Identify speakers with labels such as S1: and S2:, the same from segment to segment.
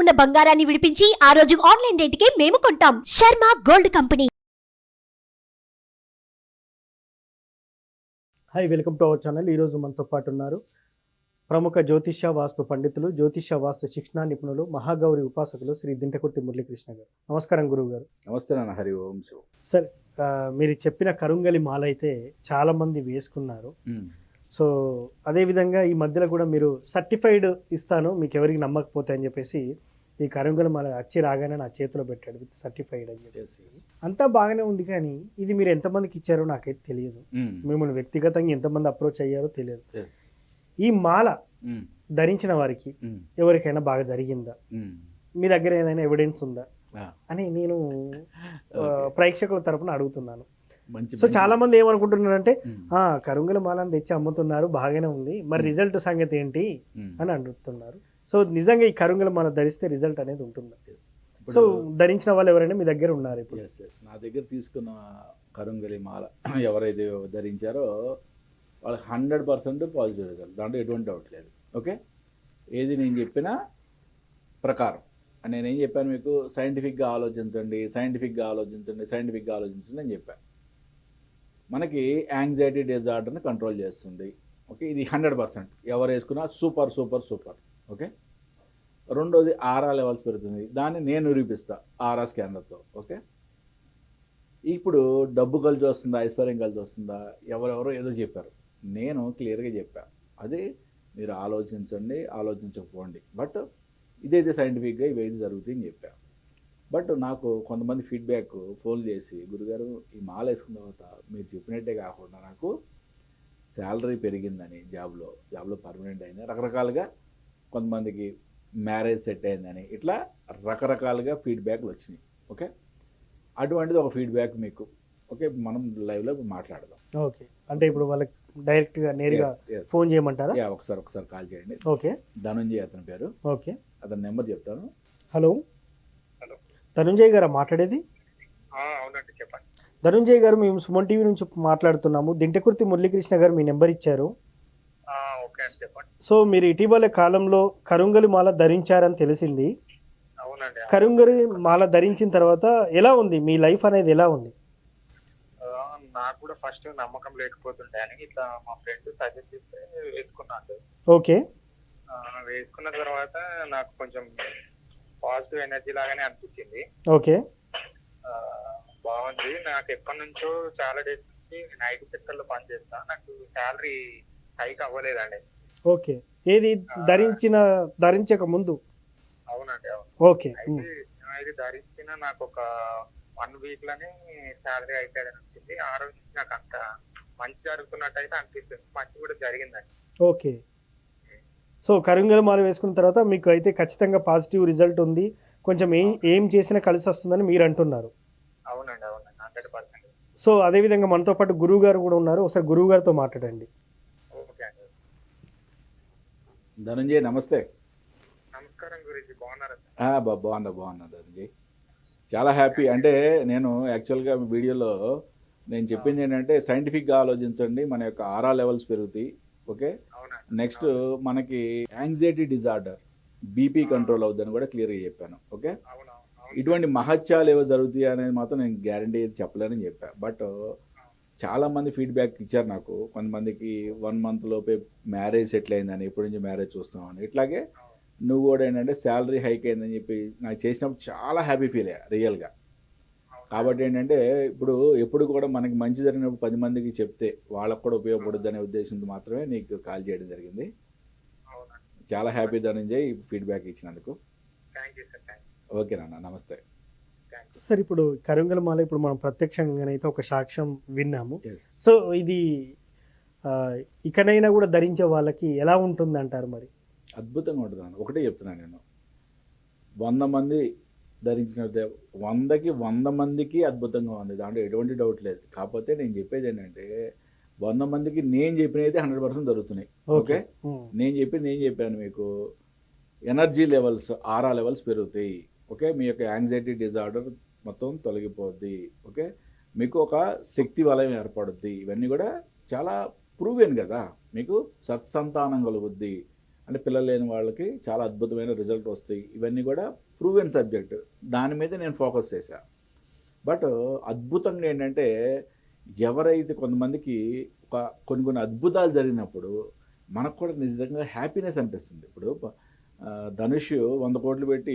S1: ఉన్న బంగారాన్ని విడిపించి ఆ రోజు ఆన్లైన్ రేటుకే మేము కొంటాం. Sharma gold company.
S2: Hi welcome to our channel. ఈరోజు మనతో పాటు ఉన్నారు ప్రముఖ జ్యోతిష వాస్తు పండితులు జ్యోతిష వాస్తు శిక్షణ నిపుణులు మహాగౌరి ఉపాసకులు శ్రీ దింటకుర్తి మురళీకృష్ణ గారు. నమస్కారం గురువు గారు
S3: నమస్తే నాన్న హరి ఓం
S2: సార్ మీరు చెప్పిన కరుంగలి మాల అయితే చాలా మంది వేసుకున్నారు. సో అదేవిధంగా ఈ మధ్యలో కూడా మీరు సర్టిఫైడ్ ఇస్తాను మీకు ఎవరికి నమ్మకపోతే అని చెప్పేసి ఈ కరుంగలి మాల వచ్చి రాగానే నా చేతిలో పెట్టాడు విత్ సర్టిఫైడ్ అని చెప్పేసి. అంతా బాగానే ఉంది కానీ ఇది మీరు ఎంతమందికి ఇచ్చారో నాకైతే తెలియదు. మిమ్మల్ని వ్యక్తిగతంగా ఎంతమంది అప్రోచ్ అయ్యారో తెలియదు. ఈ మాల ధరించిన వారికి ఎవరికైనా బాగా జరిగిందా? మీ దగ్గర ఏదైనా ఎవిడెన్స్ ఉందా? అని నేను ప్రేక్షకుల తరపున అడుగుతున్నాను. సో చాలా మంది ఏమనుకుంటున్నారంటే ఆ కరుంగల మాలను తెచ్చి అమ్ముతున్నారు బాగానే ఉంది. మరి. రిజల్ట్ సంగతి ఏంటి. అని అడుగుతున్నారు సో నిజంగా ఈ కరుంగల మాల ధరిస్తే రిజల్ట్ అనేది ఉంటుంది. సో ధరించిన వాళ్ళు ఎవరైనా మీ దగ్గర ఉన్నారు ఇప్పుడు.
S3: నా దగ్గర తీసుకున్న కరుంగలి మాల ఎవరైతే ధరించారో వాళ్ళకి హండ్రెడ్ పర్సెంట్ పాజిటివ్ రిజల్ట్. దాంట్లో ఎటువంటి డౌట్ లేదు. ఓకే? ఏది నేను చెప్పిన ప్రకారం. నేనేం చెప్పాను మీకు? సైంటిఫిక్గా ఆలోచించండి సైంటిఫిక్గా ఆలోచించండి సైంటిఫిక్గా ఆలోచించండి అని చెప్పాను మనకి యాంగ్జైటీ డిజార్డర్ని కంట్రోల్ చేస్తుంది. ఓకే ఇది హండ్రెడ్ పర్సెంట్ ఎవరు వేసుకున్నా సూపర్ సూపర్ సూపర్ ఓకే రెండోది ఆరా లెవెల్స్ పెరుగుతుంది. దాన్ని నేను నిరూపిస్తా ఆరా స్కానర్తో ఓకే ఇప్పుడు డబ్బు కలిసి వస్తుందా ఐశ్వర్యం కలిసి వస్తుందా? ఎవరెవరో ఏదో చెప్పారు. నేను క్లియర్గా చెప్పాను అది మీరు ఆలోచించండి ఆలోచించకపోండి. బట్ ఇదైతే సైంటిఫిక్గా ఇవైతే అని చెప్పాను బట్ నాకు కొంతమంది ఫీడ్బ్యాక్ ఫోన్ చేసి గురుగారు ఈ మాల వేసుకున్న తర్వాత మీరు చెప్పినట్టే కాకుండా నాకు శాలరీ పెరిగిందని జాబ్లో జాబ్లో పర్మనెంట్ అయింది రకరకాలుగా కొంతమందికి మ్యారేజ్ సెట్ అయిందని ఇట్లా రకరకాలుగా ఫీడ్బ్యాక్లు వచ్చినాయి. ఓకే? అటువంటిది ఒక ఫీడ్బ్యాక్ మీకు. ఓకే? మనం లైవ్లో మాట్లాడదాం.
S2: ఓకే. అంటే ఇప్పుడు వాళ్ళకి డైరెక్ట్గా నేరుగా. ఫోన్ చేయమంటారా?
S3: యా ఒకసారి ఒకసారి కాల్ చేయండి.
S2: ఓకే.
S3: ధనంజయ్ అతని పేరు.
S2: ఓకే.
S3: అతని నెంబర్ చెప్తాను.
S2: హలో. ధనుంజయ్ గారా మాట్లాడేది?
S4: అవునండి చెప్పండి.
S2: ధనుంజయ్ గారు మేము సుమన్ టీవీ నుంచి మాట్లాడుతున్నాము. దింటకుర్తి మురళీకృష్ణ గారు మీ నెంబర్ ఇచ్చారు. సో మీరు ఇటీవల కాలంలో కరుంగలి మాల ధరించారని తెలిసింది.
S4: అవునండి
S2: కరుంగలి మాల ధరించిన తర్వాత ఎలా ఉంది? మీ లైఫ్ అనేది ఎలా ఉంది?
S4: నాకు కూడా ఫస్ట్ నమ్మకం లేకపోతుండే అని ఇట్లా మా ఫ్రెండ్ సజెస్ట్ చేస్తే వేసుకున్నాను.
S2: ఓకే.
S4: వేసుకున్న తర్వాత నాకు కొంచెం పాజిటివ్ ఎనర్జీ లాగానే అనిపించింది.
S2: ఓకే.
S4: బాగుంది. నాకు ఎప్పటి నుంచో చాలా డేస్ నుంచి నేను ఐటీ సెక్టర్లో పనిచేస్తా నాకు శాలరీ హైక్ అవ్వలేదండి.
S2: ఓకే. ఏది ధరించిన ధరించక ముందు?
S4: అవునండి అవును.
S2: ఓకే.
S4: అయితే ఇది ధరించిన నాకు ఒక వన్ వీక్లోనే శాలరీ అయితే వచ్చింది ఆ రోజు నుంచి నాకు అంత మంచి జరుగుతున్నట్టు అయితే అనిపిస్తుంది. మంచి కూడా జరిగిందండి.
S2: ఓకే. సో కరుంగల మాల వేసుకున్న తర్వాత మీకు అయితే ఖచ్చితంగా పాజిటివ్ రిజల్ట్ ఉంది. కొంచెం ఏం ఏం చేసినా కలిసి వస్తుందని మీరు అంటున్నారు.
S4: అవునండి అవునండి. Hundred percent.
S2: సో అదేవిధంగా మనతో పాటు గురువు గారు కూడా ఉన్నారు. ఒకసారి గురువు గారితో మాట్లాడండి.
S4: ఓకే అండి.
S3: ధనంజయ్ నమస్తే.
S4: నమస్కారం గురించి బాగున్నారా
S3: బాగుందా బాగున్నా ధనంజయ్. చాలా హ్యాపీ. అంటే నేను యాక్చువల్గా వీడియోలో నేను చెప్పింది ఏంటంటే సైంటిఫిక్గా ఆలోచించండి. మన యొక్క ఆరా లెవెల్స్ పెరుగుతాయి. ఓకే? నెక్స్ట్ మనకి యాంగ్జైటీ డిజార్డర్ బీపీ కంట్రోల్ అవుతుందని కూడా క్లియర్గా చెప్పాను ఓకే? ఇటువంటి మహత్యాలు ఏవో జరుగుతాయి అనేది మాత్రం నేను గ్యారంటీ చెప్పలేనని చెప్పా. బట్ చాలా మంది ఫీడ్బ్యాక్ ఇచ్చారు నాకు. కొంతమందికి వన్ మంత్ లోపే మ్యారేజ్ సెటిల్ అయిందని ఎప్పటి నుంచి మ్యారేజ్ చూస్తున్నామని. ఇట్లాగే నువ్వు కూడా ఏంటంటే శాలరీ హైక్ అయిందని చెప్పి నాకు చేసినప్పుడు చాలా హ్యాపీ ఫీల్ అయ్యా రియల్గా కాబట్టి ఏంటంటే ఇప్పుడు ఎప్పుడు కూడా మనకి మంచి జరిగినప్పుడు పది మందికి చెప్తే వాళ్ళకు కూడా ఉపయోగపడుద్ది అనే ఉద్దేశంతో మాత్రమే నీకు కాల్ చేయడం జరిగింది.
S4: అవునండి.
S3: చాలా హ్యాపీ ధనంజయ్ ఫీడ్బ్యాక్ ఇచ్చినందుకు.
S4: Thank you sir thank
S3: okay నాన్న నమస్తే.
S2: సార్ ఇప్పుడు కరుంగల మాల ఇప్పుడు మనం ప్రత్యక్షంగానైతే ఒక సాక్ష్యం విన్నాము. సో ఇది ఆ, ఇకనైనా కూడా ధరించే వాళ్ళకి ఎలా ఉంటుంది అంటారు మరి?
S3: అద్భుతంగా ఉంటుంది నాన్న ఒకటే చెప్తున్నాను నేను. వంద మంది ధరించినట్టే వందకి వంద మందికి అద్భుతంగా ఉంది. దాంట్లో ఎటువంటి డౌట్ లేదు. కాకపోతే నేను చెప్పేది ఏంటంటే వంద మందికి నేను చెప్పినైతే హండ్రెడ్ పర్సెంట్ జరుగుతున్నాయి. ఓకే. నేను చెప్పింది నేను చెప్పాను మీకు. ఎనర్జీ లెవెల్స్ ఆరా లెవెల్స్ పెరుగుతాయి. ఓకే? మీ యొక్క యాంగ్జైటీ డిజార్డర్ మొత్తం తొలగిపోద్ది. ఓకే? మీకు ఒక శక్తి వలయం ఏర్పడుద్ది. ఇవన్నీ కూడా చాలా ప్రూవెన్ కదా. మీకు సత్సంతానం కలుగుద్ది. అంటే పిల్లలు లేని వాళ్ళకి చాలా అద్భుతమైన రిజల్ట్ వస్తాయి. ఇవన్నీ కూడా ప్రూవెన్ సబ్జెక్ట్ దాని మీద నేను ఫోకస్ చేశా. బట్ అద్భుతంగా ఏంటంటే ఎవరైతే కొంతమందికి ఒక కొన్ని కొన్ని అద్భుతాలు జరిగినప్పుడు మనకు కూడా నిజంగా హ్యాపీనెస్ అనిపిస్తుంది. ఇప్పుడు ధనుష్ వంద కోట్లు పెట్టి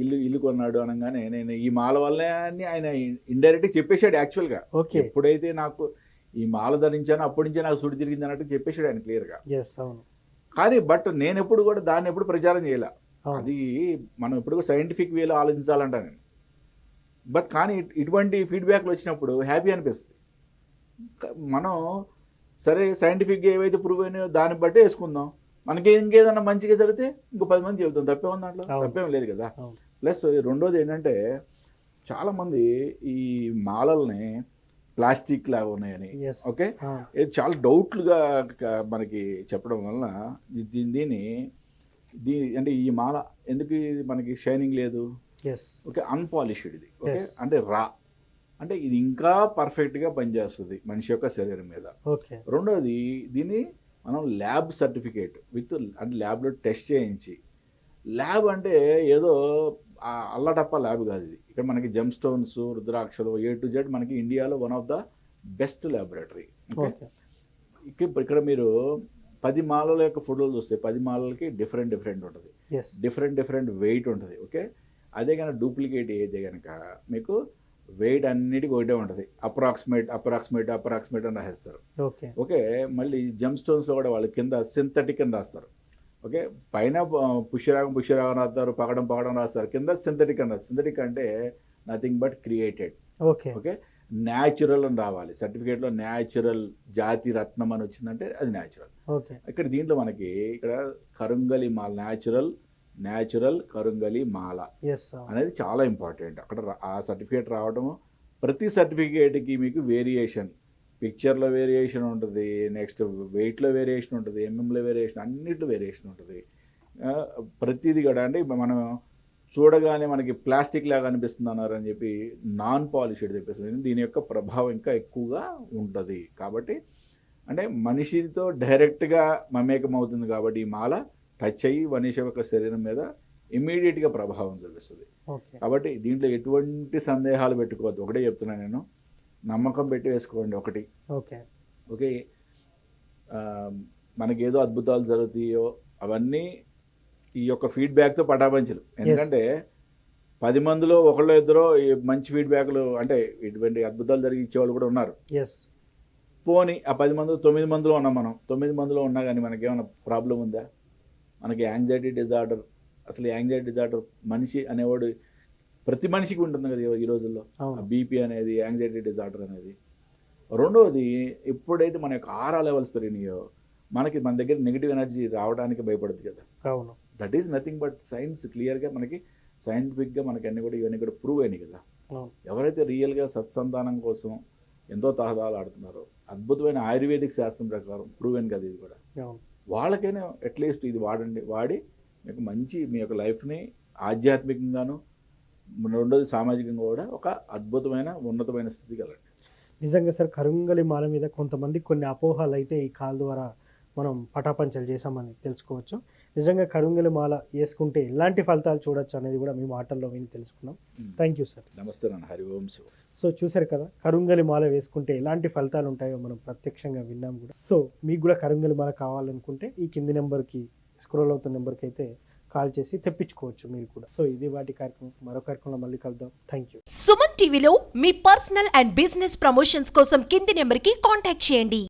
S3: ఇల్లు ఇల్లు కొన్నాడు అనగానే నేను ఈ మాల వల్లే అని ఆయన ఇండైరెక్ట్గా చెప్పేశాడు యాక్చువల్గా
S2: ఓకే
S3: ఎప్పుడైతే నాకు ఈ మాల ధరించానో అప్పటి నుంచే నాకు సుడి తిరిగింది అన్నట్టు చెప్పేశాడు ఆయన క్లియర్గా కానీ బట్ నేను ఎప్పుడు కూడా దాన్ని ఎప్పుడు ప్రచారం చేయలే. అది మనం ఎప్పుడు సైంటిఫిక్ వేలో ఆలోచించాలంట నేను. బట్ కానీ ఇట్- ఇటువంటి ఫీడ్బ్యాక్లు వచ్చినప్పుడు హ్యాపీ అనిపిస్తుంది. మనం సరే సైంటిఫిక్గా ఏవైతే ప్రూవ్ అయినాయో దాన్ని బట్టి వేసుకుందాం. మనకి ఇంకేదన్నా మంచిగా జరిగితే ఇంకో పది మంది చెబుతాం. తప్పే ఉంది దాంట్లో. తప్పేం లేదు కదా. ప్లస్ రెండోది ఏంటంటే చాలామంది ఈ మాలల్ని ప్లాస్టిక్ లాగా ఉన్నాయని. ఓకే? చాలా డౌట్లుగా మనకి చెప్పడం వలన దీన్ని దీ అంటే ఈ మాల ఎందుకు ఇది మనకి షైనింగ్ లేదు? ఓకే అన్పాలిష్డ్ ఇది. ఓకే. అంటే రా. అంటే ఇది ఇంకా పర్ఫెక్ట్గా పనిచేస్తుంది మనిషి యొక్క శరీరం మీద.
S2: ఓకే.
S3: రెండోది దీన్ని మనం ల్యాబ్ సర్టిఫికేట్ విత్ అంటే ల్యాబ్లో టెస్ట్ చేయించి ల్యాబ్ అంటే ఏదో అల్లటప్ప ల్యాబ్ కాదు ఇది. ఇక్కడ మనకి జెమ్ స్టోన్స్ రుద్రాక్షలు ఏ టు జెడ్ మనకి ఇండియాలో one of the best laboratory. Okay? ఇక్కడ మీరు పది మాలల యొక్క ఫోటోలు చూస్తే పది మాలలకి డిఫరెంట్ డిఫరెంట్ ఉంటుంది. డిఫరెంట్ డిఫరెంట్ వెయిట్ ఉంటుంది ఓకే? అదే కనుక డూప్లికేట్ అయితే కనుక మీకు వెయిట్ అన్నిటికీ ఒకటే ఉంటుంది. అప్రాక్సిమేట్ అప్రాక్సిమేట్ అప్రాక్సిమేట్ అని రాసేస్తారు.
S2: ఓకే.
S3: ఓకే? మళ్ళీ జమ్ స్టోన్స్లో కూడా వాళ్ళు కింద సింథటిక్ అని రాస్తారు. ఓకే? పైన పుష్యరాగం పుష్యరాగం రాస్తారు పగడం పగడం రాస్తారు. కింద సింథటిక్ అని సింథటిక్ అంటే nothing but created
S2: okay.
S3: Okay? Natural అని రావాలి. సర్టిఫికేట్లో న్యాచురల్ జాతి రత్నం అని వచ్చిందంటే అది న్యాచురల్. ఇక్కడ దీంట్లో మనకి ఇక్కడ కరుంగలి మాల న్యాచురల్ న్యాచురల్ కరుంగలి మాల అనేది చాలా ఇంపార్టెంట్. అక్కడ ఆ సర్టిఫికేట్ రావడము ప్రతి సర్టిఫికేట్కి మీకు వేరియేషన్ పిక్చర్లో వేరియేషన్ ఉంటుంది నెక్స్ట్ వెయిట్లో వేరియేషన్ ఉంటుంది ఎంఎంలో వేరియేషన్ అన్నిట్లో వేరియేషన్ ఉంటుంది. ప్రతిదీ కూడా అంటే మనం చూడగానే మనకి ప్లాస్టిక్ లాగా అనిపిస్తుంది అన్నారు అని చెప్పి నాన్ పాలిష్డ్ చెప్పేసి దీని యొక్క ప్రభావం ఇంకా ఎక్కువగా ఉంటుంది. కాబట్టి అంటే మనిషితో డైరెక్ట్గా మమేకం అవుతుంది కాబట్టి ఈ మాల టచ్ అయ్యి మనిషి యొక్క శరీరం మీద ఇమ్మీడియట్గా ప్రభావం చూపిస్తుంది. కాబట్టి దీంట్లో ఎటువంటి సందేహాలు పెట్టుకోవద్దు. ఒకటే చెప్తున్నాను నేను. నమ్మకం పెట్టి వేసుకోండి ఒకటి.
S2: ఓకే.
S3: ఓకే. మనకేదో అద్భుతాలు జరుగుతాయో అవన్నీ ఈ యొక్క ఫీడ్బ్యాక్తో పటాపంచలు. ఎందుకంటే పది మందిలో ఒకళ్ళు ఇద్దరు మంచి ఫీడ్బ్యాక్లు అంటే ఇటువంటి అద్భుతాలు జరిగి ఇచ్చేవాళ్ళు కూడా ఉన్నారు.
S2: ఎస్
S3: పోని ఆ పది మంది తొమ్మిది మందిలో ఉన్నాం మనం. తొమ్మిది మందిలో ఉన్నా కానీ మనకి ఏమైనా ప్రాబ్లం ఉందా? మనకి యాంగ్జైటీ డిజార్డర్ అసలు యాంగ్జైటీ డిజార్డర్ మనిషి అనేవాడు ప్రతి మనిషికి ఉంటుంది కదా ఈ- రోజుల్లో. బీపీ అనేది యాంగ్జైటీ డిజార్డర్ అనేది. రెండవది ఎప్పుడైతే మన యొక్క ఆరా లెవెల్స్ పెరిగినాయో మనకి మన దగ్గర నెగిటివ్ ఎనర్జీ రావడానికి భయపడుతుంది కదా.
S2: అవును.
S3: That is nothing but science క్లియర్గా మనకి సైంటిఫిక్గా మనకి అన్ని కూడా ఇవన్నీ కూడా ప్రూవ్ అయినాయి కదా. ఎవరైతే రియల్గా సత్సంతానం కోసం ఎంతో తహదాలు ఆడుతున్నారో అద్భుతమైన ఆయుర్వేదిక్ శాస్త్రం ప్రకారం ప్రూవ్ అయిన కదా ఇది కూడా. వాళ్ళకైనా అట్లీస్ట్ ఇది వాడండి వాడి మీకు మంచి మీ యొక్క లైఫ్ని ఆధ్యాత్మికంగాను రెండోది సామాజికంగా కూడా ఒక అద్భుతమైన ఉన్నతమైన స్థితికి వెళ్ళండి
S2: నిజంగా సార్ కరుంగలి మాల మీద కొంతమంది కొన్ని అపోహలు అయితే ఈ కాల్ ద్వారా మనం పటాపంచలు చేసామని తెలుసుకోవచ్చు. నిజంగా కరుంగలి మాల వేసుకుంటే ఎలాంటి ఫలితాలు చూడొచ్చు అనేది కూడా మీ మాటల్లో విని తెలుసుకున్నాం. థ్యాంక్ యూ సార్
S3: నమస్తే నాన్న. హరి ఓం శివ.
S2: సో చూశారు కదా కరుంగలి మాల వేసుకుంటే ఎలాంటి ఫలితాలు ఉంటాయో మనం ప్రత్యక్షంగా విన్నాం కూడా. సో మీకు కూడా కరుంగలి మాల కావాలనుకుంటే ఈ కింది నెంబర్కి స్క్రోల్ అవుతున్న నెంబర్కి అయితే కాల్ చేసి తెప్పించుకోవచ్చు మీరు కూడా. సో ఇది వాటి కార్యక్రమం. మరో కార్యక్రమంలో మళ్ళీ కలుద్దాం. థ్యాంక్ యూ
S1: సుమన్ టీవీలో మీ పర్సనల్ అండ్ బిజినెస్ ప్రమోషన్స్ కోసం కింది నెంబర్కి కాంటాక్ట్ చేయండి.